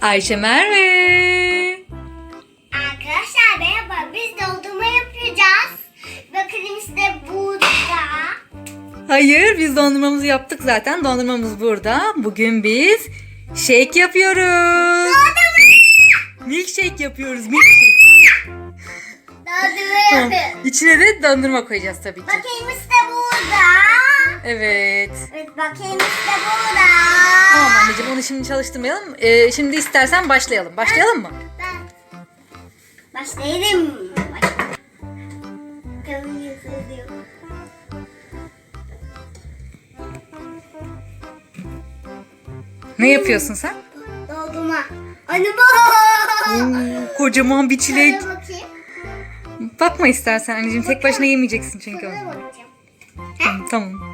Ayşe Merve. Arkadaşlar merhaba. Biz dondurma yapacağız. Bakın işte burada. Hayır biz dondurmamızı yaptık zaten. Dondurmamız burada. Bugün biz shake yapıyoruz. Milkshake yapıyoruz. Milkshake. Dondurma Tamam. yapıyoruz. İçine de dondurma koyacağız tabii ki. Bakayım işte burada. Evet. Evet bakayım işte burada. Tamam anneciğim onu şimdi çalıştırmayalım. Ee, şimdi istersen başlayalım. Başlayalım mı? Ben başlayalım. Bakalım yazılıyor. Ne yapıyorsun sen? Dondurma. Anne bak. Oo, kocaman bir çilek. Şöyle bakayım. Bakma istersen anneciğim. Tek başına yemeyeceksin çünkü onu. bakacağım. Tamam,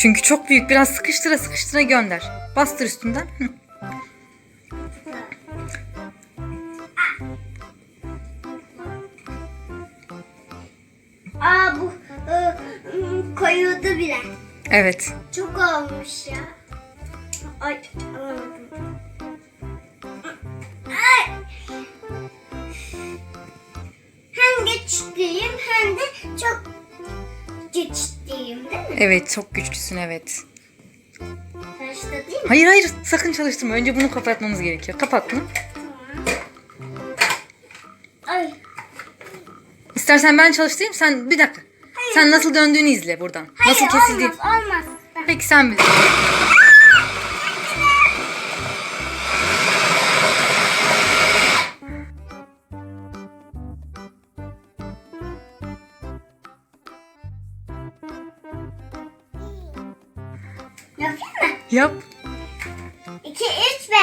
Çünkü çok büyük. Biraz sıkıştıra sıkıştıra gönder. Bastır üstünden. Aa bu ım, koyuldu bile. Evet. Çok olmuş ya. Ay alamadım. Ay. Hem güçlüyüm hem de çok? Evet çok güçlüsün evet. Karşıda değil mi? Hayır hayır sakın çalıştırma. Önce bunu kapatmamız gerekiyor. Kapat bunu. Ay. İstersen ben çalıştırayım sen bir dakika. Sen nasıl döndüğünü izle buradan. Hayır nasıl kesildiği. olmaz olmaz. Peki sen bil. Yapayım mı? Yap. 2, 3, 5.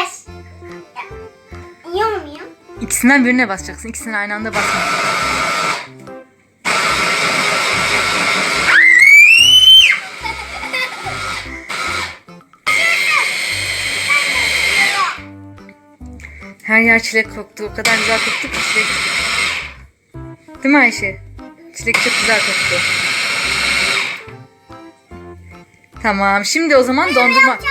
Yiyor muyum? İkisinden birine basacaksın. İkisini aynı anda basma. Her yer çilek koktu. O kadar güzel koktu ki çilek. Değil mi Ayşe? Çilek çok güzel koktu. Tamam. Şimdi o zaman dondurma... Ben.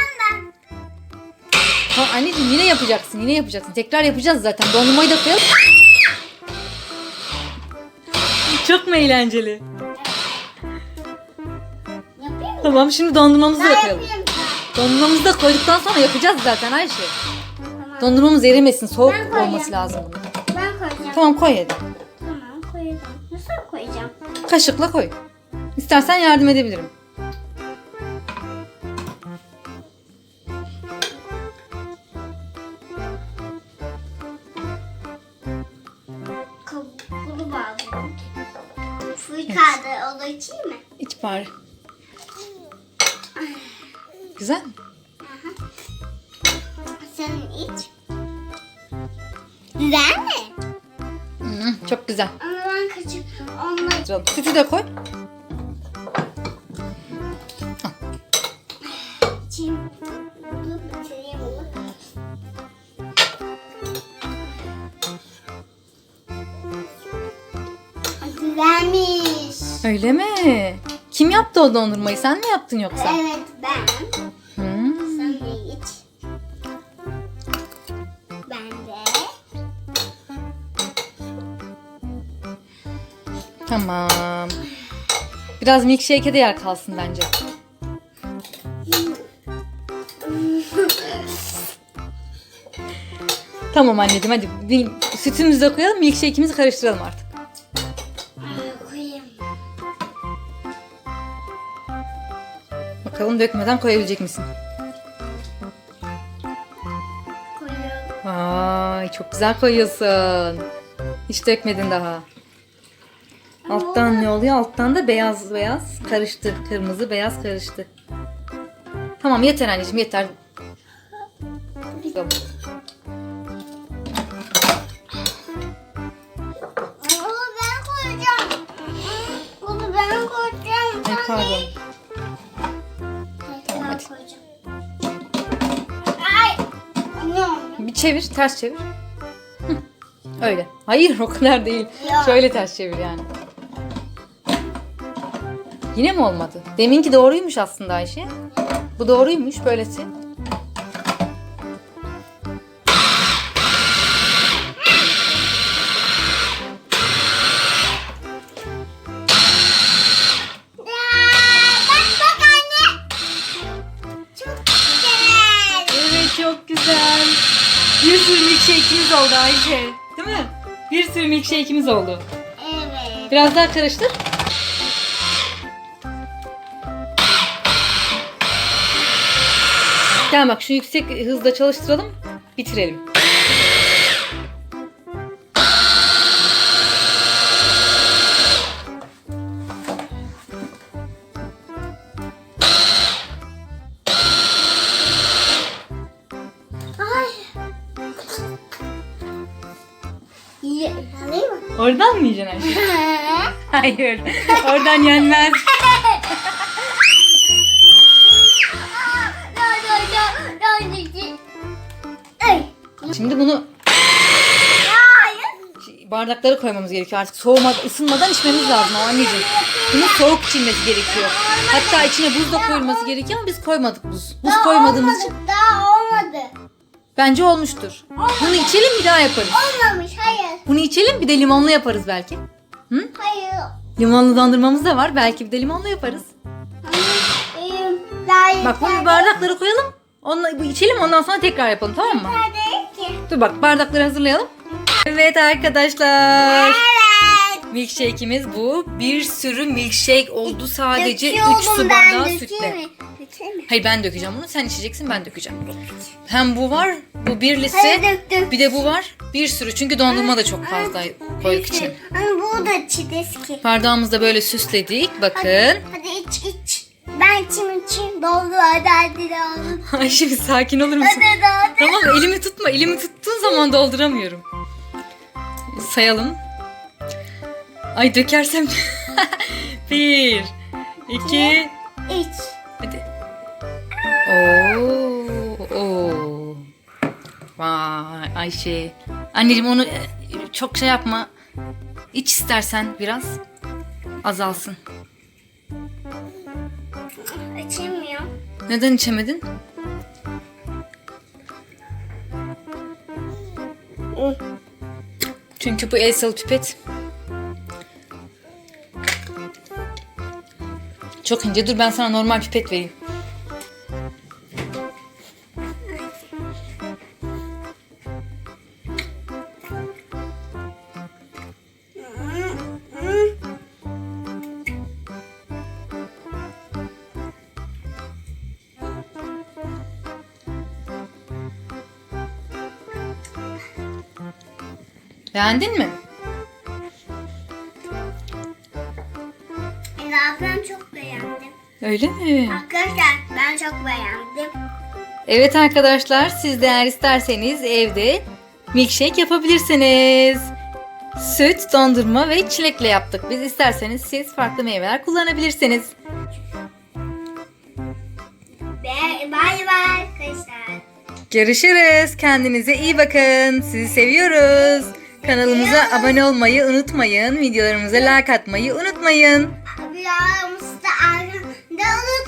Ha, anneciğim yine yapacaksın. Yine yapacaksın. Tekrar yapacağız zaten. Dondurmayı da koyalım. Çok mu eğlenceli? Yapayım mı? Tamam şimdi dondurmamızı da koyalım. yapayım. Dondurmamızı da koyduktan sonra yapacağız zaten Ayşe. Tamam. Dondurmamız erimesin. Soğuk Ben olması lazım bunun. Ben koyacağım. Tamam koy hadi. Tamam koyacağım. Nasıl koyacağım? Kaşıkla koy. İstersen yardım edebilirim. Fuy kağıdı onu içeyim mi? İç bari. Güzel mi? Sen iç. Güzel mi? Hı, çok güzel. Ama ben kaçıp onunla Sütü de koy. Öyle mi? Kim yaptı o dondurmayı? Sen mi yaptın yoksa? Evet ben. Hmm. Sen de iç. Ben de. Tamam. Biraz milkshake'e de yer kalsın bence. Tamam anneciğim hadi sütümüzü de koyalım milkshake'imizi karıştıralım artık. Bakalım dökmeden koyabilecek misin? Koyuyorum. Vay çok güzel koyuyorsun. Hiç dökmedin daha. Alttan ne oluyor? Alttan da beyaz beyaz karıştı. Kırmızı beyaz karıştı. Tamam yeter anneciğim yeter. Tamam. Onu ben koyacağım. Onu ben koyacağım. Sen pardon. Çevir, ters çevir. Hı, Öyle. Hayır o kadar değil. Ya. Şöyle ters çevir yani. Yine mi olmadı? Deminki doğruymuş aslında Ayşe. Bu doğruymuş böylesi. Milkshake'imiz oldu Ayşe. Değil mi? Bir sürü milkshake'imiz oldu. Evet. Biraz daha karıştır. Tamam bak şu yüksek hızda çalıştıralım. Bitirelim. Oradan mı yiyeceksin Ayşe? Hayır. Oradan yenmez. Şimdi bunu bardaklara koymamız gerekiyor. Artık soğumadan, ısınmadan içmemiz lazım ama anneciğim. Bunun soğuk içilmesi gerekiyor. Hatta içine buz da koyulması gerekiyor ama biz koymadık buz. Buz koymadığımız için Daha olmadı. Bence olmuştur. Bunu içelim bir daha yaparız. Olmamış. Hayır. Bunu içelim bir de limonlu yaparız belki. Hı? Hayır. Limonlu dondurmamız da var. Belki bir de limonlu yaparız. Hayır. Hayır. Bak bunu bardaklara koyalım. Onunla, bu içelim ondan sonra tekrar yapalım tamam mı? Dur bak bardakları hazırlayalım. Evet arkadaşlar. Evet. Milkshake'imiz bu. Bir sürü milkshake oldu sadece 3 Döküyorum su bardağı sütle. mi? Mi? Hayır ben dökeceğim bunu. Sen içeceksin ben dökeceğim. Hem bu var. Bu bir lise. dök dök. Bir de bu var. Bir sürü. Çünkü dondurma da çok fazla koyduk içine. Ama bu da çideski. Bardağımızı da böyle süsledik. Bakın. Hadi iç iç. Ben içim içim doldu hadi hadi doldu. Ayşe bir sakin olur musun? Hadi hadi. Tamam elimi tutma. Elimi tuttuğun zaman dolduramıyorum. Sayalım. Ay dökersem. bir, iki, İç. Oo, oo. Vay Ayşe. Anneciğim onu e, çok şey yapma. İç istersen biraz. Azalsın. İçemiyor. Neden içemedin? Çünkü bu el salı pipet. Çok ince. Dur ben sana normal pipet vereyim. Beğendin mi? Ben ben çok beğendim. Öyle mi? Arkadaşlar ben çok beğendim. Evet arkadaşlar siz de eğer isterseniz evde milkshake yapabilirsiniz. Süt, dondurma ve çilekle yaptık. Biz isterseniz siz farklı meyveler kullanabilirsiniz. Bay bay arkadaşlar. Görüşürüz. Kendinize iyi bakın. Sizi seviyoruz. Kanalımıza abone olmayı unutmayın. Videolarımıza like atmayı unutmayın. Ablamızı da unutmayın.